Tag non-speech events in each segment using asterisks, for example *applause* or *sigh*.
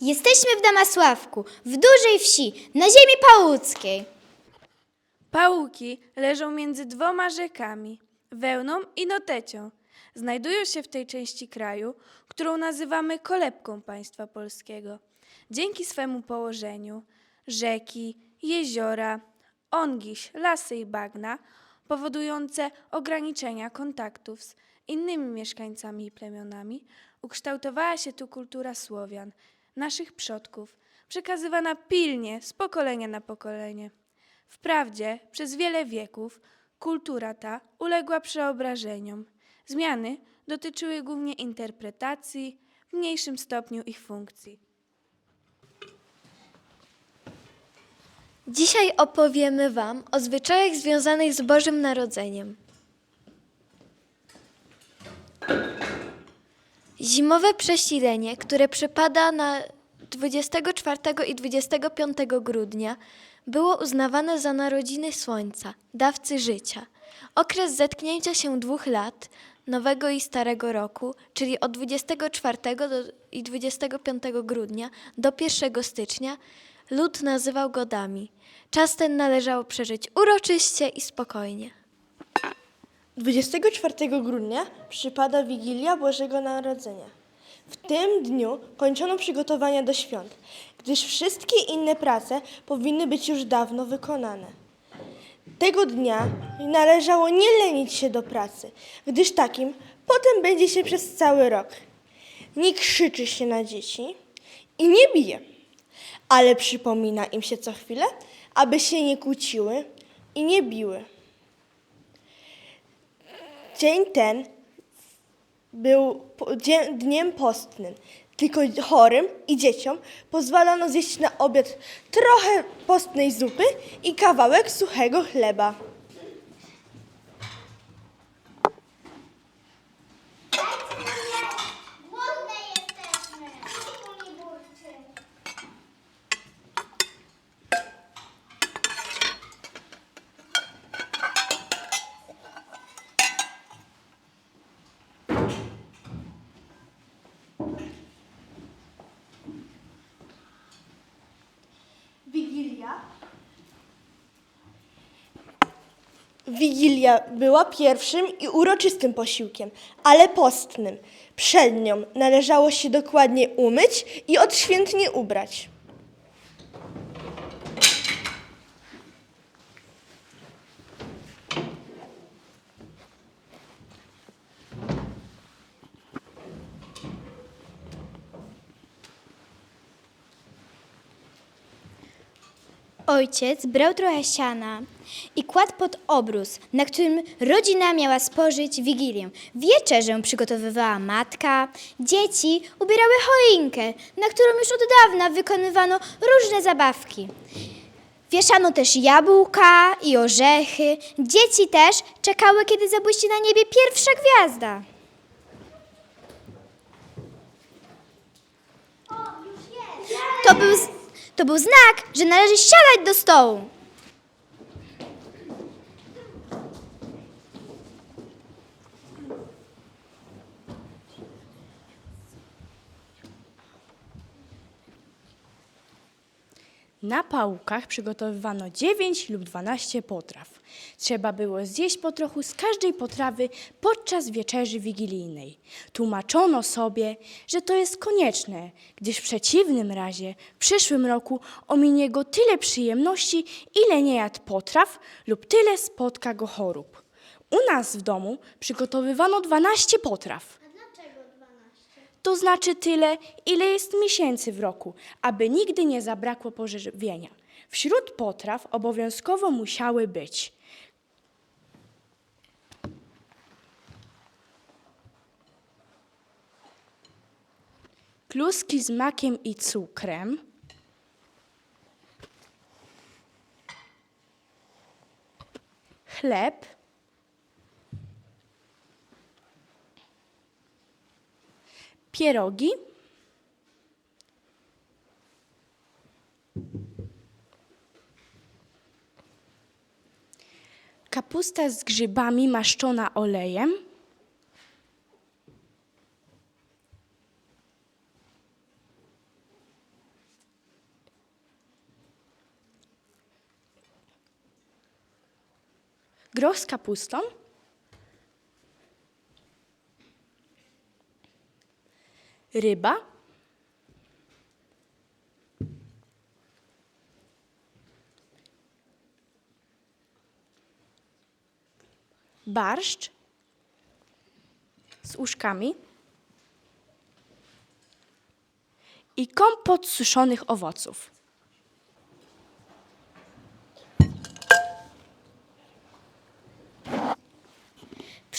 Jesteśmy w Damasławku, w dużej wsi, na ziemi pałuckiej. Pałuki leżą między dwoma rzekami, Wełną i Notecią. Znajdują się w tej części kraju, którą nazywamy kolebką państwa polskiego. Dzięki swemu położeniu rzeki, jeziora, ongiś, lasy i bagna powodujące ograniczenia kontaktów z innymi mieszkańcami i plemionami, ukształtowała się tu kultura Słowian, naszych przodków, przekazywana pilnie z pokolenia na pokolenie. Wprawdzie przez wiele wieków kultura ta uległa przeobrażeniom. Zmiany dotyczyły głównie interpretacji, w mniejszym stopniu ich funkcji. Dzisiaj opowiemy Wam o zwyczajach związanych z Bożym Narodzeniem. Zimowe przesilenie, które przypada na 24 i 25 grudnia, było uznawane za narodziny Słońca, dawcy życia. Okres zetknięcia się dwóch lat, Nowego i Starego Roku, czyli od 24 do, i 25 grudnia do 1 stycznia, lud nazywał godami. Czas ten należało przeżyć uroczyście i spokojnie. 24 grudnia przypada Wigilia Bożego Narodzenia. W tym dniu kończono przygotowania do świąt, gdyż wszystkie inne prace powinny być już dawno wykonane. Tego dnia należało nie lenić się do pracy, gdyż takim potem będzie się przez cały rok. Nie krzyczy się na dzieci i nie bije, ale przypomina im się co chwilę, aby się nie kłóciły i nie biły. Dzień ten był dniem postnym. Tylko chorym i dzieciom pozwalano zjeść na obiad trochę postnej zupy i kawałek suchego chleba. Wigilia była pierwszym i uroczystym posiłkiem, ale postnym. Przed nią należało się dokładnie umyć i odświętnie ubrać. Ojciec brał trochę siana i kładł pod obrus, na którym rodzina miała spożyć wigilię. Wieczerzę przygotowywała matka, dzieci ubierały choinkę, na którą już od dawna wykonywano różne zabawki. Wieszano też jabłka i orzechy. Dzieci też czekały, kiedy zabłyści na niebie pierwsza gwiazda. To był, to był znak, że należy siadać do stołu. Na pałukach przygotowywano 9 lub 12 potraw. Trzeba było zjeść po trochu z każdej potrawy podczas wieczerzy wigilijnej. Tłumaczono sobie, że to jest konieczne, gdyż w przeciwnym razie w przyszłym roku ominie go tyle przyjemności, ile nie jadł potraw lub tyle spotka go chorób. U nas w domu przygotowywano 12 potraw. To znaczy tyle, ile jest miesięcy w roku, aby nigdy nie zabrakło pożywienia. Wśród potraw obowiązkowo musiały być kluski z makiem i cukrem, chleb, pierogi. Kapusta z grzybami maszczona olejem. Groch z kapustą. Ryba, barszcz z uszkami i kompot suszonych owoców.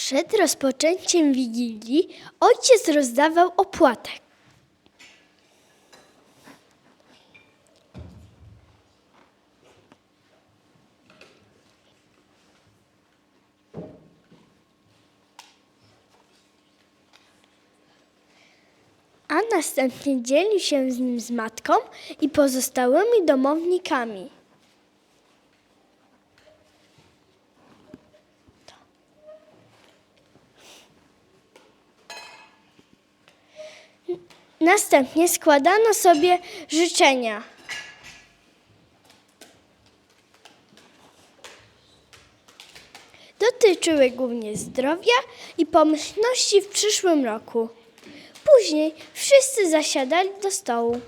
Przed rozpoczęciem Wigilii ojciec rozdawał opłatek. A następnie dzielił się z nim z matką i pozostałymi domownikami. Następnie składano sobie życzenia. Dotyczyły głównie zdrowia i pomyślności w przyszłym roku. Później wszyscy zasiadali do stołu.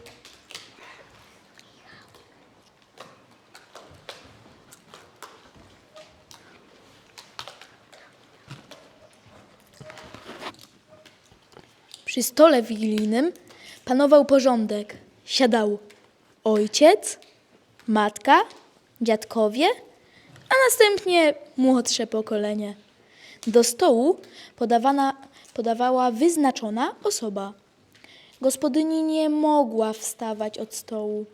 Przy stole wigilijnym panował porządek. Siadał ojciec, matka, dziadkowie, a następnie młodsze pokolenie. Do stołu podawana, podawała wyznaczona osoba. Gospodyni nie mogła wstawać od stołu.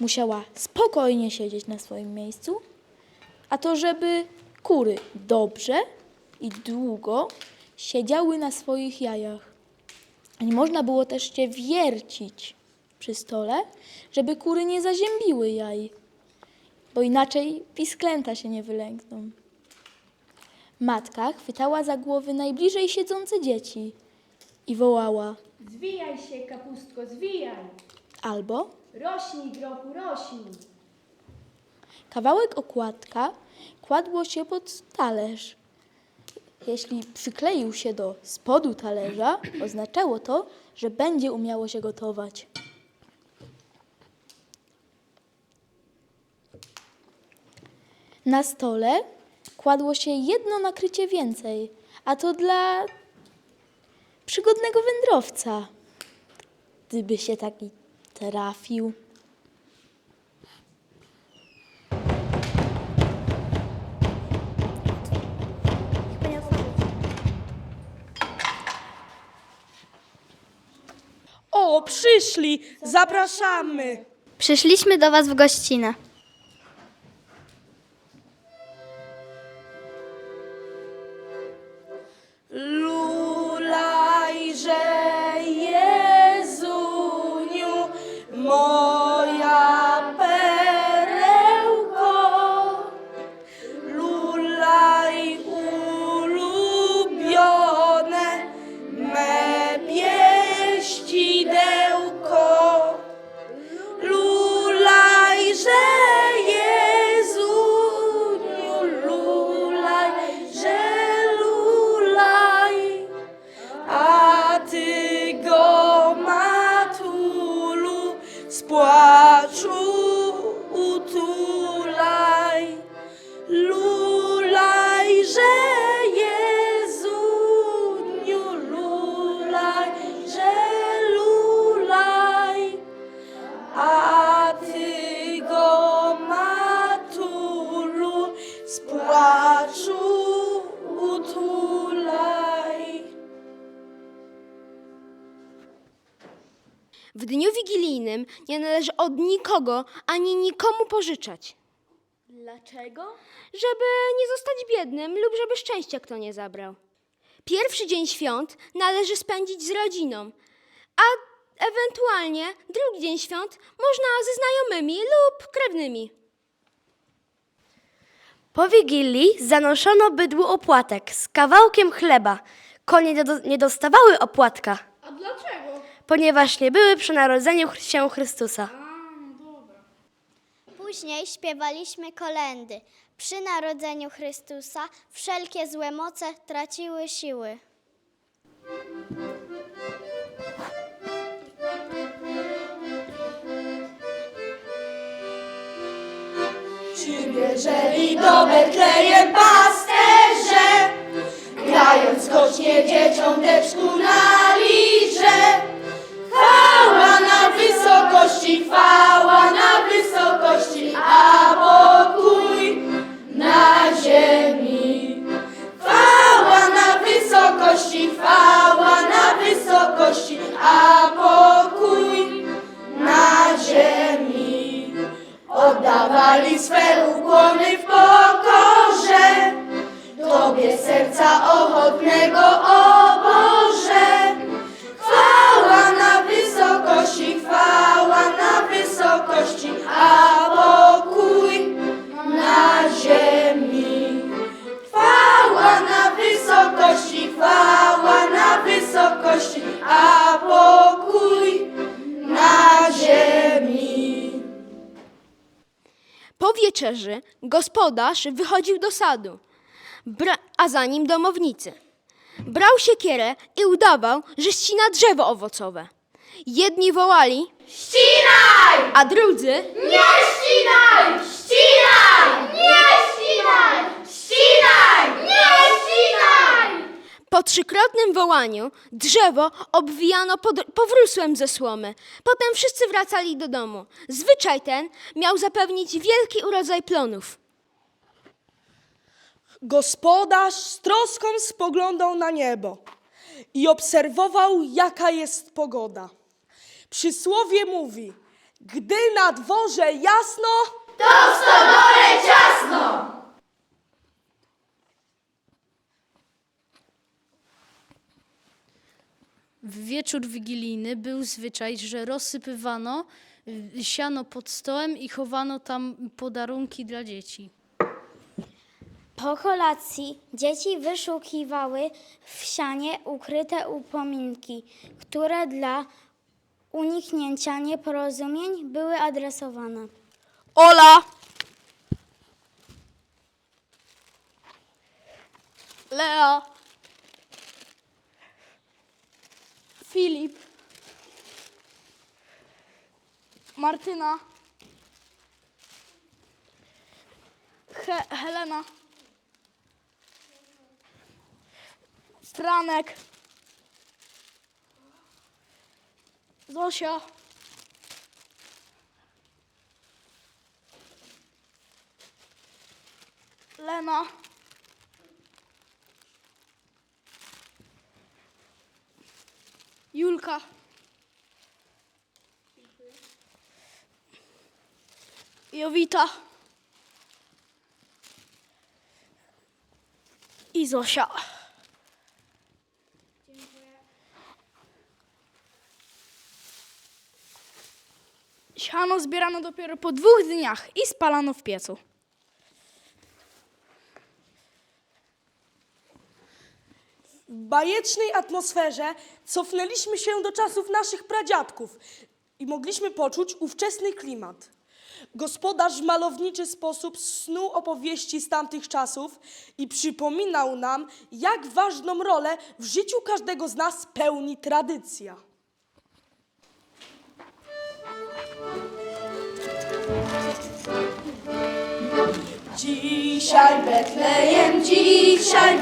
Musiała spokojnie siedzieć na swoim miejscu, a to żeby kury dobrze i długo siedziały na swoich jajach. Nie można było też się wiercić przy stole, żeby kury nie zaziębiły jaj, bo inaczej pisklęta się nie wylękną. Matka chwytała za głowy najbliżej siedzące dzieci i wołała Zwijaj się, kapustko, zwijaj! albo Rośnij, grochu, rośnij! kawałek okładka kładło się pod talerz. Jeśli przykleił się do spodu talerza, *clears throat* oznaczało to, że będzie umiało się gotować. Na stole kładło się jedno nakrycie więcej, a to dla przygodnego wędrowca, gdyby się taki trafił. Przyszli! Zapraszamy! Przyszliśmy do Was w gościnę. Nie należy od nikogo ani nikomu pożyczać. Dlaczego? Żeby nie zostać biednym lub żeby szczęścia kto nie zabrał. Pierwszy dzień świąt należy spędzić z rodziną, a ewentualnie drugi dzień świąt można ze znajomymi lub krewnymi. Po Wigilii zanoszono bydłu opłatek z kawałkiem chleba. Konie nie, do, nie dostawały opłatka. A dlaczego? Ponieważ nie były przy narodzeniu się Chrystusa. Później śpiewaliśmy kolendy. Przy narodzeniu Chrystusa wszelkie złe moce traciły siły. Przybierzeli do Betlejem pasterze, grając skocznie dzieciom teczku na Oddawali swe ukłony w pokorze. Tobie serca ochotnego, wieczerzy gospodarz wychodził do sadu, bra- a za nim domownicy. Brał siekierę i udawał, że ścina drzewo owocowe. Jedni wołali Ścinaj! A drudzy Nie ścinaj! Ścinaj! Nie ścinaj! Ścinaj! Nie ścinaj! Po trzykrotnym wołaniu drzewo obwijano pod, powrósłem ze słomy. Potem wszyscy wracali do domu. Zwyczaj ten miał zapewnić wielki urodzaj plonów. Gospodarz z troską spoglądał na niebo i obserwował, jaka jest pogoda. Przysłowie mówi, gdy na dworze jasno, W wieczór wigilijny był zwyczaj, że rozsypywano y, siano pod stołem i chowano tam podarunki dla dzieci. Po kolacji dzieci wyszukiwały w sianie ukryte upominki, które dla uniknięcia nieporozumień były adresowane. Ola! Lea! Filip! Martyna! He- Helena! Franek! Zosia! Lena. Julka. Jowita. I Zosia. Siano zbierano dopiero po dwóch dniach i spalano w piecu. Bajecznej atmosferze cofnęliśmy się do czasów naszych pradziadków i mogliśmy poczuć ówczesny klimat. Gospodarz w malowniczy sposób snuł opowieści z tamtych czasów i przypominał nam, jak ważną rolę w życiu każdego z nas pełni tradycja. Dzisiaj Betlejem, dzisiaj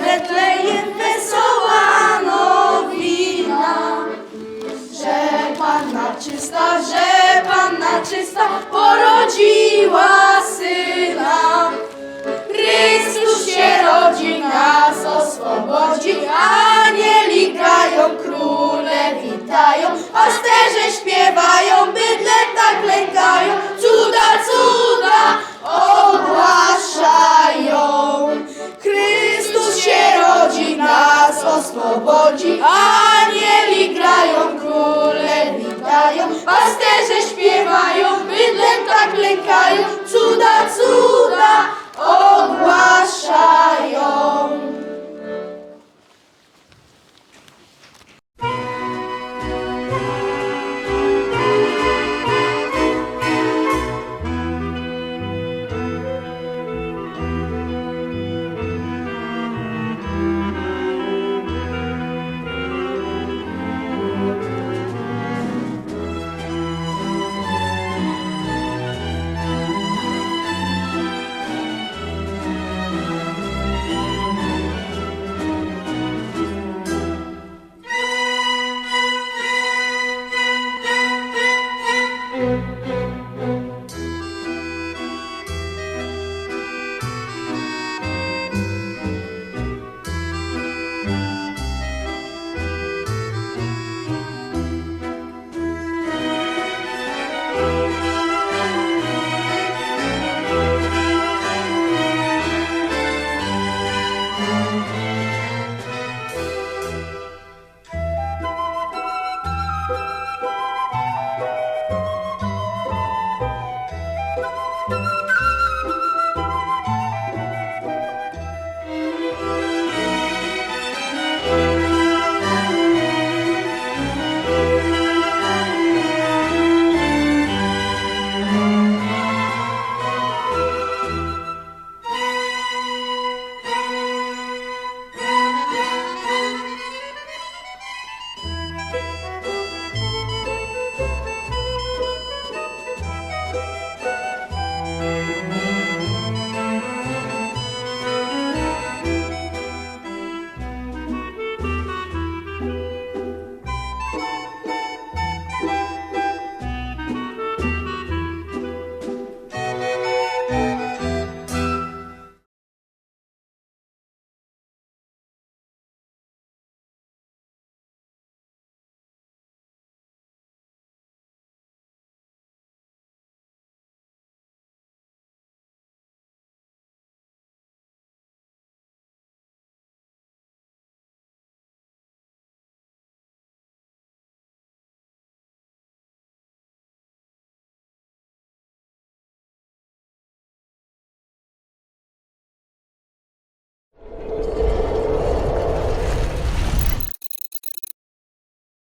anieli grają, króle witają, pasterze śpiewają, bydlem tak lękają, cuda, cuda ogłaszają.